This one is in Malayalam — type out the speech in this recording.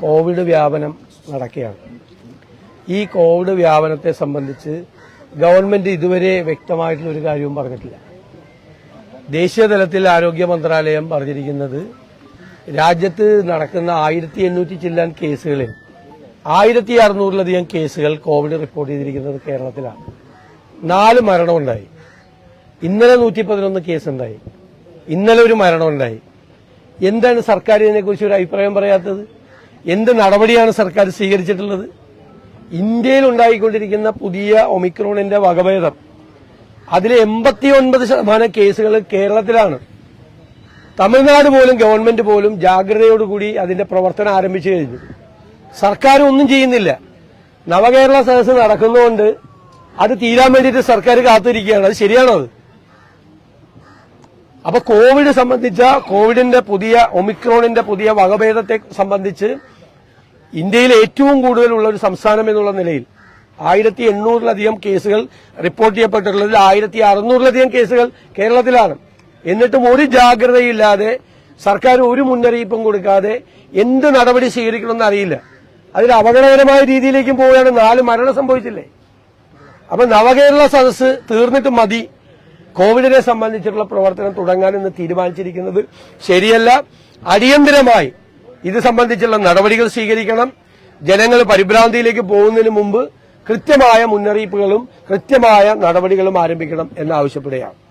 കോവിഡ് വ്യാപനം നടക്കുകയാണ്. ഈ കോവിഡ് വ്യാപനത്തെ സംബന്ധിച്ച് ഗവൺമെന്റ് ഇതുവരെ വ്യക്തമായിട്ടുള്ള ഒരു കാര്യവും പറഞ്ഞിട്ടില്ല. ദേശീയ തലത്തിൽ ആരോഗ്യ മന്ത്രാലയം പറഞ്ഞിരിക്കുന്നത് രാജ്യത്ത് നടക്കുന്ന ആയിരത്തി എണ്ണൂറ്റി ചില്ലാൻ കേസുകളിൽ ആയിരത്തി അറുന്നൂറിലധികം കേസുകൾ കോവിഡ് റിപ്പോർട്ട് ചെയ്തിരിക്കുന്നത് കേരളത്തിലാണ്. നാല് മരണമുണ്ടായി. ഇന്നലെ നൂറ്റി പതിനൊന്ന് കേസുണ്ടായി. ഇന്നലെ ഒരു മരണമുണ്ടായി. എന്താണ് സർക്കാർ ഇതിനെക്കുറിച്ച് ഒരു അഭിപ്രായം പറയാത്തത്? എന്ത് നടപടിയാണ് സർക്കാർ സ്വീകരിച്ചിട്ടുള്ളത്? ഇന്ത്യയിൽ ഉണ്ടായിക്കൊണ്ടിരിക്കുന്ന പുതിയ ഒമിക്രോണിന്റെ വകഭേദം. അതിലെ എൺപത്തി ഒൻപത് ശതമാനം കേസുകൾ കേരളത്തിലാണ്. തമിഴ്നാട് പോലും ഗവൺമെന്റ് പോലും ജാഗ്രതയോടുകൂടി അതിന്റെ പ്രവർത്തനം ആരംഭിച്ചു കഴിഞ്ഞു. സർക്കാർ ഒന്നും ചെയ്യുന്നില്ല. നവകേരള സദസ് നടക്കുന്നതുകൊണ്ട് അത് തീരാൻ വേണ്ടിയിട്ട് സർക്കാർ കാത്തിരിക്കുകയാണ്. അത് ശരിയാണോ അത്? അപ്പൊ കോവിഡ് സംബന്ധിച്ച കോവിഡിന്റെ പുതിയ ഒമിക്രോണിന്റെ പുതിയ വകഭേദത്തെ സംബന്ധിച്ച് ഇന്ത്യയിൽ ഏറ്റവും കൂടുതലുള്ള ഒരു സംസ്ഥാനം എന്നുള്ള നിലയിൽ ആയിരത്തി എണ്ണൂറിലധികം കേസുകൾ റിപ്പോർട്ട് ചെയ്യപ്പെട്ടിട്ടുള്ളതിൽ ആയിരത്തി അറുന്നൂറിലധികം കേസുകൾ കേരളത്തിലാണ്. എന്നിട്ടും ഒരു ജാഗ്രതയില്ലാതെ സർക്കാർ ഒരു മുന്നറിയിപ്പും കൊടുക്കാതെ എന്ത് നടപടി സ്വീകരിക്കണമെന്ന് അറിയില്ല. അതിൽ അപകടകരമായ രീതിയിലേക്കും പോവുകയാണ്. നാല് മരണം സംഭവിച്ചില്ലേ? അപ്പൊ നവകേരള സദസ് തീർന്നിട്ട് മതി. കോവിഡിനെ സംബന്ധിച്ചിട്ടുള്ള പ്രവർത്തനം തുടങ്ങാൻ ഇന്ന് തീരുമാനിച്ചിരിക്കുന്നത് ശരിയല്ല. അടിയന്തരമായി ഇത് സംബന്ധിച്ചുള്ള നടപടികൾ സ്വീകരിക്കണം. ജനങ്ങൾ പരിഭ്രാന്തിയിലേക്ക് പോകുന്നതിന് മുമ്പ് കൃത്യമായ മുന്നറിയിപ്പുകളും കൃത്യമായ നടപടികളും ആരംഭിക്കണം എന്നാവശ്യപ്പെടുകയാണ്